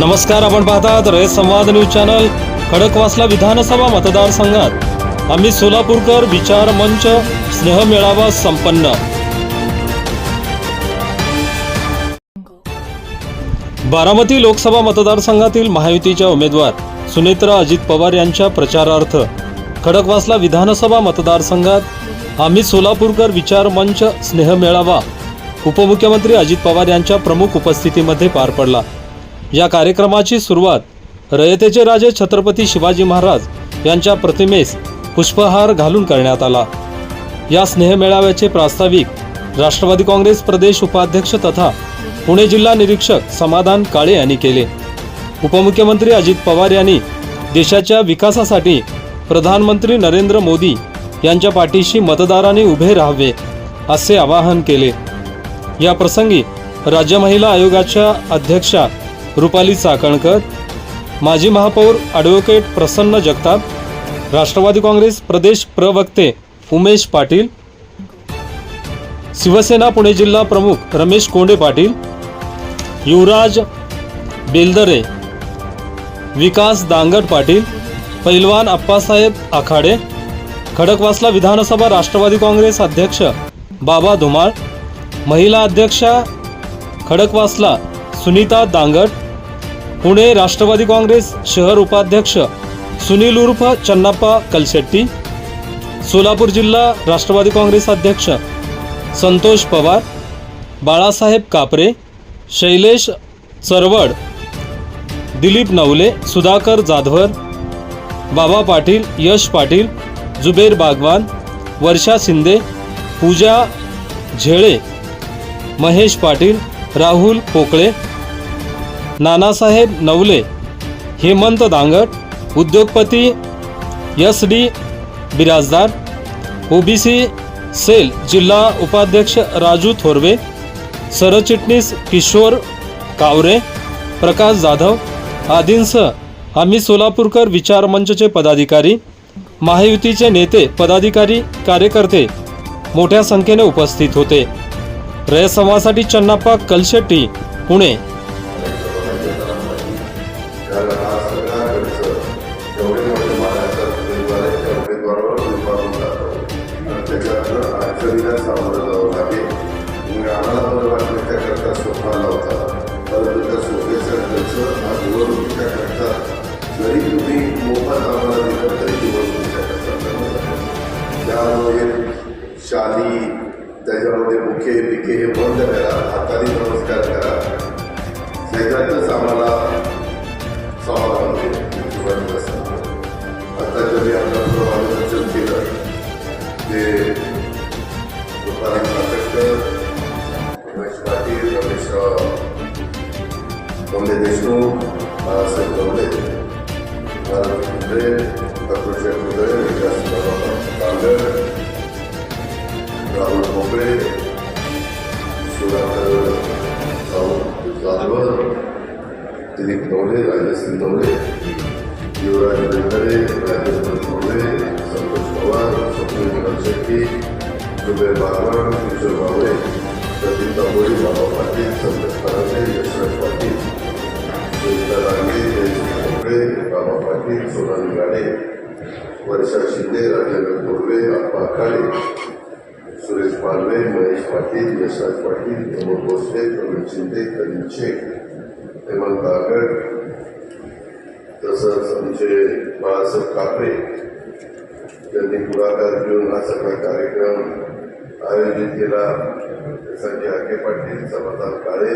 नमस्कार आपण पाहतात रयत संवाद न्यूज चॅनल खडकवासला विधानसभा मतदारसंघात आम्ही सोलापूरकर विचार मंच स्नेह मेळावा संपन्न. बारामती लोकसभा मतदारसंघातील महायुतीच्या उमेदवार सुनेत्रा अजित पवार यांच्या प्रचारार्थ खडकवासला विधानसभा मतदारसंघात आम्ही सोलापूरकर विचार मंच स्नेह मेळावा उपमुख्यमंत्री अजित पवार यांच्या प्रमुख उपस्थितीमध्ये पार पडला. या कार्यक्रमाची सुरुवात रयतेचे राजे छत्रपती शिवाजी महाराज यांच्या प्रतिमेस पुष्पहार घालून करण्यात आला. या स्नेहमेळाव्याचे प्रास्ताविक राष्ट्रवादी काँग्रेस प्रदेश उपाध्यक्ष तथा पुणे जिल्हा निरीक्षक समाधान काळे यांनी केले. उपमुख्यमंत्री अजित पवार यांनी देशाच्या विकासासाठी प्रधानमंत्री नरेंद्र मोदी यांच्या पाठीशी मतदारांनी उभे राहावे असे आवाहन केले. या प्रसंगी राज्य महिला आयोगाच्या अध्यक्षा रुपाली चाकणकर माजी महापौर ॲडव्होकेट प्रसन्न जगताप राष्ट्रवादी काँग्रेस प्रदेश प्रवक्ते उमेश पाटील शिवसेना पुणे जिल्हा प्रमुख रमेश कोंडे पाटील युवराज बेलदरे विकास दांगट पाटील पैलवान अप्पासाहेब आखाडे खडकवासला विधानसभा राष्ट्रवादी काँग्रेस अध्यक्ष बाबा धुमाळ महिला अध्यक्षा खडकवासला सुनीता दांगट पुणे राष्ट्रवादी काँग्रेस शहर उपाध्यक्ष सुनील उर्फ चन्नाप्पा कलशेट्टी सोलापूर जिल्हा राष्ट्रवादी काँग्रेस अध्यक्ष संतोष पवार बाळासाहेब कापरे शैलेश चरवड दिलीप नवले सुधाकर जाधवर बाबा पाटील यश पाटील जुबेर बागवान वर्षा शिंदे पूजा झेळे महेश पाटील राहुल पोकळे नानासाहेब नवले हेमंत दांगट उद्योगपती S D Biradar OBC cell जिल्हा उपाध्यक्ष राजू थोरवे सरचिटणीस किशोर कावरे प्रकाश जाधव आदींसह आम्ही सोलापूरकर विचार मंचचे पदाधिकारी महायुतीचे नेते पदाधिकारी कार्यकर्ते मोठ्या संख्येने उपस्थित होते. रयसमासाठी चन्नाप्पा कलशेट्टी पुणे. त्याच्यातनं सामोरं जावं लागेल. मग आम्हाला बरं वाटलं त्याकरता सोफा लावता. परंतु त्या सोफेचा खर्च हा निवडणुकीच्या करता. जरी तुम्ही मोफत आम्हाला दिलं तरी निवडणुकीच्या खर्चा त्यामुळे शाली त्याच्यामध्ये मुखे पिके हे बंद करा. हाताने दिलीप नवले राजश्री नवले युवराज बेंदरे राजेंद्र नवले संतोष पवार स्वप्नील शेट्टी जुबेर बागवान किशोर बावळे प्रदीप दाभोळी बाबा पाटील संतोष परांडे यशराज पाटील सुनीता रांगे जयश्री मोकळे बाबा पाटील सोनाली गाडे वर्षा शिंदे राजेंद्र कोरवे अप्पा काळे सुरेश पालवे महेश पाटील यशराज पाटील प्रमोद भोसले प्रवीण शिंदे करीम शेख हेमंत आगड तसंच आमचे बाळासाहेब कापरे त्यांनी पुढाकार घेऊन हा सगळा कार्यक्रम आयोजित केला. त्यासाठी आके पाटील समाधान काळे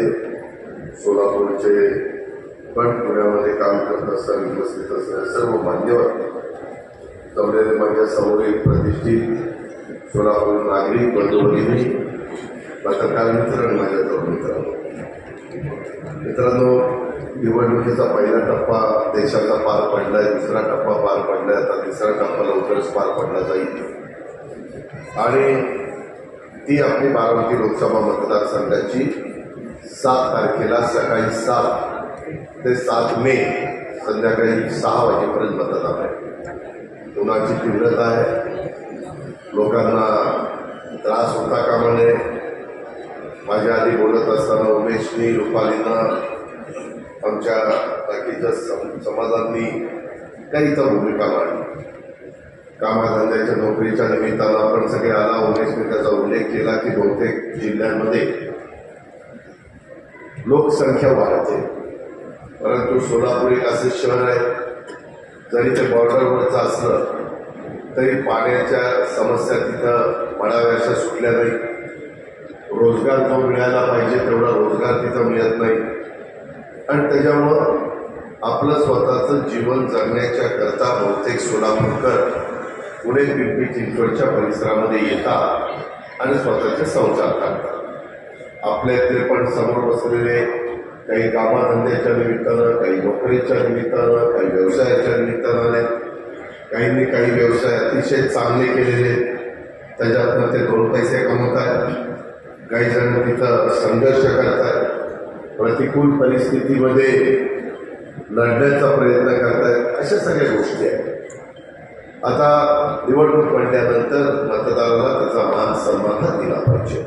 सोलापूरचे पण पुण्यामध्ये काम करत असताना उपस्थित असणारे सर्व मान्यवर जमलेले माझ्या समोरील प्रतिष्ठित सोलापूर नागरिक बंधुभगिनी पत्रकार मित्र आणि माझ्या तरुण मित्रांनो. मित्रांनो निवडणुकीचा पहिला टप्पा देशाचा पार पडलाय दुसरा टप्पा पार पडलाय आता तिसरा टप्पा लवकरच पार पडला जाईल. आणि ती आपली बारामती लोकसभा मतदारसंघाची सात तारखेला सकाळी सात ते सात मे संध्याकाळी सहा वाजेपर्यंत मतदान आहे. उन्हाची तीव्रता आहे. लोकांना त्रास होता कामा नये. माझ्या आधी बोलत असताना उमेशनी रुपालीनं आमच्या बाकीच्या सम- समाजांनी काही तर भूमिका मांडली. कामाधंद्याच्या नोकरीच्या निमित्तानं आपण सगळे आला उमेश मी त्याचा उल्लेख केला की बहुतेक जिल्ह्यांमध्ये लोकसंख्या वाढते. परंतु सोलापूर एक असे शहर आहे जरी ते बॉर्डरवरचं असलं तरी पाण्याच्या समस्या तिथं मळाव्याशा सुटल्या नाही रोजगार जो मिळायला पाहिजे तेवढा रोजगार तिथं मिळत नाही. आणि त्याच्यामुळं आपलं स्वतःचं जीवन जगण्याच्या करता बहुतेक सोलापूरकर पुणे पिंपरी चिंचवडच्या परिसरामध्ये येतात आणि स्वतःचे संसार करतात. आपल्यातले पण समोर बसलेले काही कामाधंद्याच्या निमित्तानं काही नोकरीच्या निमित्तानं काही व्यवसायाच्या निमित्तानं आले काहींनी काही व्यवसाय अतिशय चांगले केलेले त्याच्यातनं ते दोन पैसे कमवत आहेत काही जण तिथं संघर्ष करतात प्रतिकूल परिस्थितीमध्ये लढण्याचा प्रयत्न करतायत अशा सगळ्या गोष्टी आहेत. आता निवडणूक पडल्यानंतर मतदाराला त्याचा मान सन्मान दिला पाहिजे.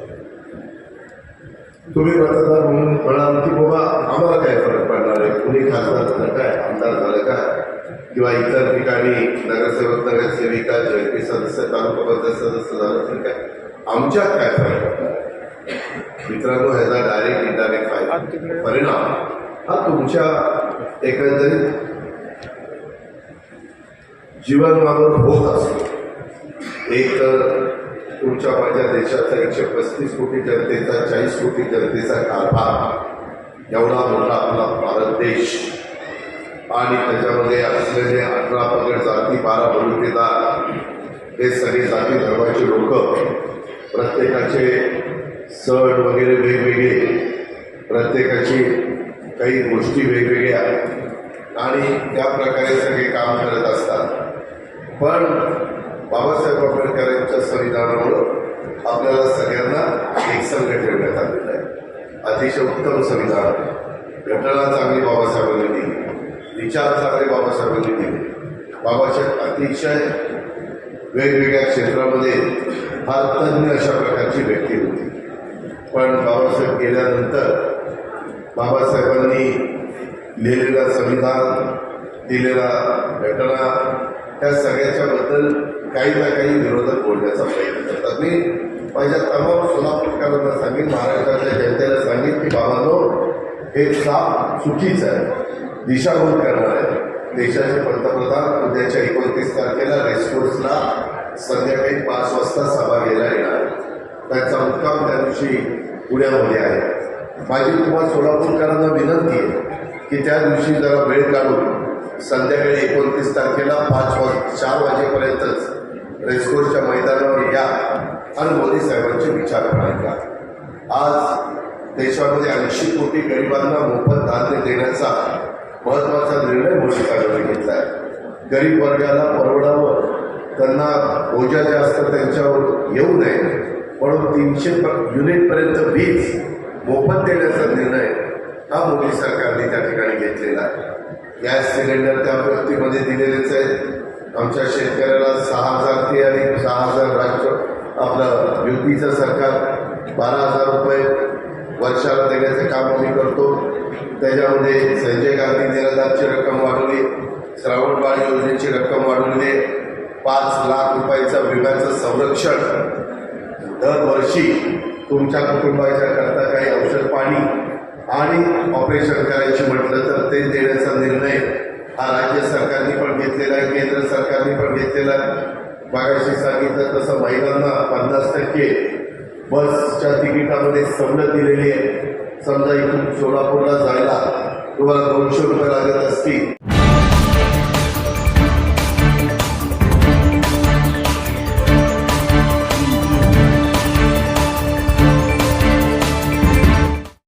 तुम्ही मतदार म्हणून म्हणाल की बाबा आम्हाला काय फरक पडणार आहे? कुणी खासदार झालं काय? आमदार झालं काय? किंवा इतर ठिकाणी नगरसेवक नगरसेविका जयंती सदस्य तालुका पंचायत सदस्य झालं तर काय? आमच्यात काय फरक पडणार? मित्रांनो ह्याचा डायरेक्ट इनडायरेक्ट परिणाम. हा तुमच्या एकंदरीत जीवनावर होत असतो. एक तर तुमच्या माझ्या देशाचा एकशे पस्तीस कोटी जनतेचा चाळीस कोटी जनतेचा कारभार एवढा मोठा आपला भारत देश. आणि त्याच्यामध्ये असलेले अठरा पगड जाती बारा बलुकेदार हे सगळे जाती धर्माचे लोक प्रत्येकाचे सण वगैरे वेगवेगळे प्रत्येकाची काही गोष्टी वेगवेगळ्या आणि त्या प्रकारे सगळे काम करत असतात. पण बाबासाहेब आंबेडकरांच्या संविधानामुळं आपल्याला सगळ्यांना एक संघ ठेवण्यात आलेला आहे. अतिशय उत्तम संविधान घटना चांगली बाबासाहेबांनी दिली. विचार चांगले बाबासाहेबांनी दिले. बाबासाहेब अतिशय वेगवेगळ्या क्षेत्रामध्ये फार तज्ज्ञ अशा प्रकारची व्यक्ती होती. पण बाबासाहेब गेल्यानंतर बाबासाहेबांनी लिहिलेला संविधान दिलेला घटना त्या सगळ्याच्या बद्दल काही ना काही विरोधक बोलण्याचा प्रयत्न करतात. मी माझ्या तमाम सोलापूरकरांना सांगेन महाराष्ट्राच्या जनतेला सांगेन की बाबांनो हे साप चुकीचं आहे. दिशाभूल करणार आहे. देशाचे पंतप्रधान उद्याच्या एकोणतीस तारखेला रेसकोर्सला संध्याकाळी पाच वाजता सभा घ्यायला येणार त्यांचा मुक्काम त्या दिवशी पुण्यामध्ये आहे. माझी तुम्हाला सोलापूरकरांना विनंती आहे की त्या दिवशी जरा वेळ काढून संध्याकाळी एकोणतीस तारखेला पाच वाज चार वाजेपर्यंतच रेसकोर्सच्या मैदानावर या आणि मोदी साहेबांचे विचार करा आज देशामध्ये ऐंशी कोटी गरिबांना मोफत धान्य देण्याचा महत्त्वाचा निर्णय मोदी साहेबांनी घेतला आहे. गरीब वर्गाला परवडावं त्यांना बोजा जास्त त्यांच्यावर येऊ नये म्हणून तीनशे युनिटपर्यंत वीज मोफत देण्याचा निर्णय हा मोदी सरकारने त्या ठिकाणी घेतलेला आहे. गॅस सिलेंडर त्या व्यक्तीमध्ये दिलेलेच आहेत. आमच्या शेतकऱ्याला सहा हजार ते आणि सहा हजार राज्य आपलं युपीचं सरकार बारा हजार रुपये वर्षाला देण्याचं काम आम्ही करतो. त्याच्यामध्ये संजय गांधी निराधारची रक्कम वाढवली श्रावणबाळ योजनेची रक्कम वाढवली पाच लाख रुपयाचं विम्याचं संरक्षण दरवर्षी तुमच्या कुटुंबाच्या करता काही औषध पाणी आणि ऑपरेशन करायची म्हटलं तर ते देण्याचा निर्णय हा राज्य सरकारने पण घेतलेला आहे केंद्र सरकारने पण घेतलेला आहे. मागाशी सांगितलं तसं महिलांना पन्नास टक्के बसच्या तिकिटामध्ये सवलत दिलेली आहे. समजा इथून सोलापूरला जायला तुम्हाला दोनशे रुपये लागत असतील